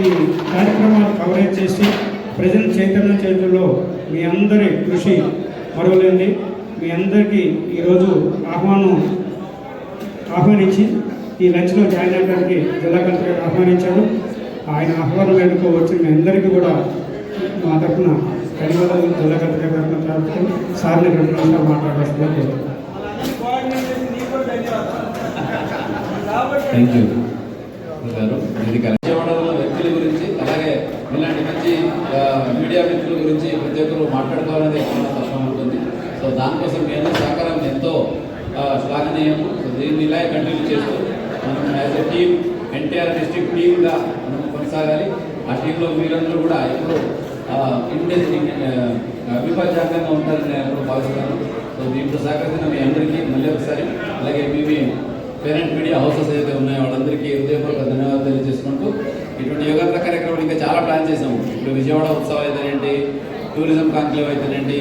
ఈ కార్యక్రమాలు కవరేజ్ చేసి ప్రజల చైతన్య చేతుల్లో మీ అందరి కృషి మరవలేండి మీ అందరికీ ఈరోజు ఆహ్వానం ఆహ్వానించి ఈ లంచ్లో జాయిన్ అవ్వడానికి జిల్లా కలెక్టర్ ఆహ్వానించారు. ఆయన ఆహ్వానం వెనుక వచ్చి మీ అందరికీ కూడా మా తరఫున ధన్యవాదాలు. జిల్లా కలెక్టర్ గారి తరఫున సార్ని రెండు నిమిషాలు మాట్లాడాల్సిందిగా థ్యాంక్ యూ గారు ఇది విజయవాడలో వ్యక్తుల గురించి అలాగే ఇలాంటి మంచి ఆ, మీడియా వ్యక్తుల గురించి ప్రతి ఒక్కరు మాట్లాడుకోవాలనేది చాలా తప్పం ఉంటుంది సో దానికోసం మీ సహకారం ఎంతో ఆ, శ్లాఘనీయం దీన్ని ఇలా కంటిన్యూ చేస్తూ మనం as a team NTR district టీమ్గా మనం కొనసాగాలి. ఆ టీంలో మీరందరూ కూడా ఎప్పుడు ఇండియన్ అవిభాజ్యంగా ఉంటారని నేను ఎప్పుడు భావిస్తున్నాను. సో దీంట్లో సహకరించిన మీ అందరికీ మళ్ళీ ఒకసారి అలాగే మీ మీ పేరెంట్ మీడియా హౌసెస్ ఏదైతే ఉన్నాయో వాళ్ళందరికీ హృదయపూర్వక ధన్యవాదాలు తెలియజేసుకుంటూ ఇటువంటి యోగాంధ్ర కార్యక్రమాలు ఇంకా చాలా ప్లాన్ చేసాము ఇప్పుడు విజయవాడ ఉత్సవం అయితేనేంటి టూరిజం కాంక్లేవ్ అయితేనేంటి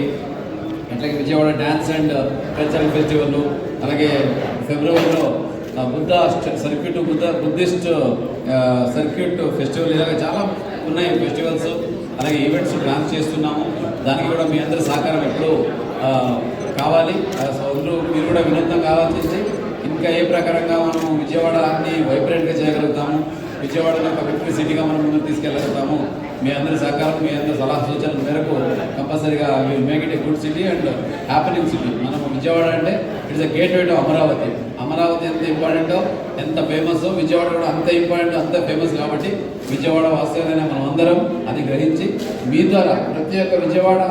అట్లాగే Vijayawada dance and cultural festival అలాగే ఫిబ్రవరిలో Buddha circuit Buddha Buddhist circuit festival ఇలాగ చాలా ఉన్నాయి ఫెస్టివల్స్. అలాగే ఈవెంట్స్ ప్లాన్ చేస్తున్నాము. దానికి కూడా మీ అందరి సహకారం ఎప్పుడూ కావాలి. సో అందరూ మీరు కూడా వినూత్నం కావాల్సి ఇంకా ఏ ప్రకారంగా మనం విజయవాడని వైబ్రెంట్గా చేయగలుగుతాము విజయవాడని ఒక విక్టరీ సిటీగా మనం ముందుకు తీసుకెళ్ళగలుగుతాము మీ అందరి సహకారం మీ అందరి సలహా సూచనల మేరకు కంపల్సరీగా will make it a good city and happening city. మనం విజయవాడ అంటే it's a gateway to Amaravati. Amaravati ఎంత ఇంపార్టెంటో ఎంత ఫేమస్ విజయవాడ కూడా అంత ఇంపార్టెంట్ అంత ఫేమస్ కాబట్టి విజయవాడ వాస్తవ్యమైన మనం అందరం అది గ్రహించి మీ ద్వారా ప్రతి ఒక్క విజయవాడ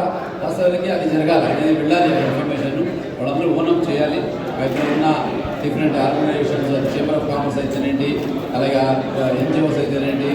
వాస్తవానికి అది జరగాలి. అనేది వెళ్ళాలి ఇన్ఫర్మేషన్ వాళ్ళందరూ ఓనం చేయాలి. ఇక్కడ ఉన్న different organisations chamber of commerce అయితేనేంటి అలాగే ఎన్జిఓస్ అయితేనేంటి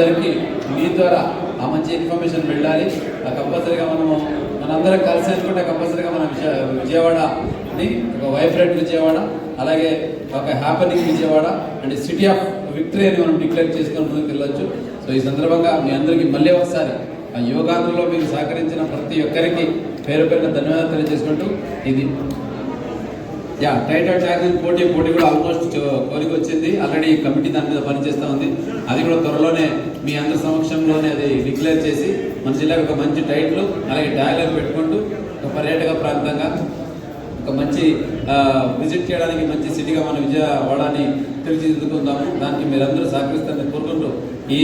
అందరికీ మీ ద్వారా ఆ మంచి ఇన్ఫర్మేషన్ వెళ్ళాలి. ఆ కంపల్సరీగా మనము మనందరం కలిసి అనుకుంటే కంపల్సరీగా మన విజయ విజయవాడని ఒక వైబ్రెంట్ విజయవాడ అలాగే ఒక happening Vijayawada and city of victory అని మనం డిక్లేర్ చేసుకొని ముందుకు వెళ్ళొచ్చు. సో ఈ సందర్భంగా మీ అందరికీ మళ్ళీ ఒకసారి ఆ యోగాంధ్రలో మీరు సహకరించిన ప్రతి ఒక్కరికి పేరు పేరున ధన్యవాదాలు తెలియజేసుకుంటూ ఇది యా టైటర్ ట్యాగ్ పోటీ పోటీ కూడా ఆల్మోస్ట్ కోరిక వచ్చింది. ఆల్రెడీ కమిటీ దాని మీద పనిచేస్తూ ఉంది. అది కూడా త్వరలోనే మీ అందరి సమక్షంలోనే అది డిక్లేర్ చేసి మన జిల్లాకు ఒక మంచి టైటిల్ అలాగే డైలాగ్ పెట్టుకుంటూ ఒక పర్యాటక ప్రాంతంగా ఒక మంచి విజిట్ చేయడానికి మంచి సిటీగా మన విజయవాడని తీర్చిదిద్దుకుందాము దానికి మీరందరూ సహకరిస్తారని కోరుకుంటూ ఈ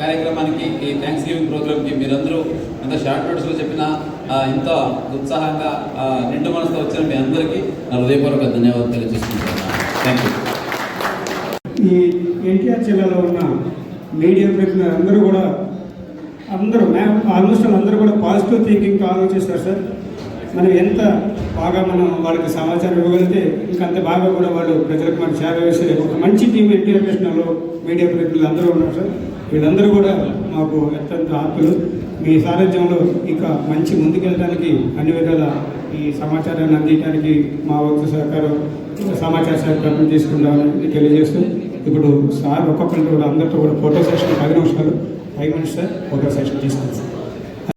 కార్యక్రమానికి ఈ థ్యాంక్స్ గివింగ్ ప్రోగ్రామ్కి మీరందరూ అంత షార్ట్ నోట్స్లో చెప్పిన ఇంత ఉత్సాహంగా నిండు మనసుతో వచ్చిన మీ అందరికీ నా హృదయపూర్వక ధన్యవాదాలు తెలియజేసుకుంటున్నాను. థ్యాంక్ యూ ఈ ఎన్టీఆర్ జిల్లాలో ఉన్న మీడియా ప్రతినిధులు అందరూ కూడా అందరూ మ్యామ్ ఆల్మోస్ట్ అందరూ కూడా పాజిటివ్ థింకింగ్తో ఆలోచిస్తారు సార్. మనం ఎంత బాగా మనం వాళ్ళకి సమాచారం ఇవ్వగలిగితే ఇంకంత బాగా కూడా వాళ్ళు ప్రజలకు మనం సేవ చేసే ఒక మంచి టీం ఎన్టీఆర్ కృష్ణలో మీడియా ప్రతినిధులు అందరూ ఉన్నారు సార్. వీళ్ళందరూ కూడా మాకు అత్యంత ఆప్తులు. మీ సారథ్యంలో ఇంకా మంచి ముందుకెళ్ళడానికి అన్ని విధాల ఈ సమాచారాన్ని అందించడానికి మా వంతు సహకారం సమాచార సహకారం తీసుకుంటామని తెలియజేస్తూ ఇప్పుడు సార్ ఒక్కొక్కరితో కూడా అందరితో కూడా ఫోటో సెషన్ పది నిమిషాలు five minutes sir photo session తీసుకుంటాం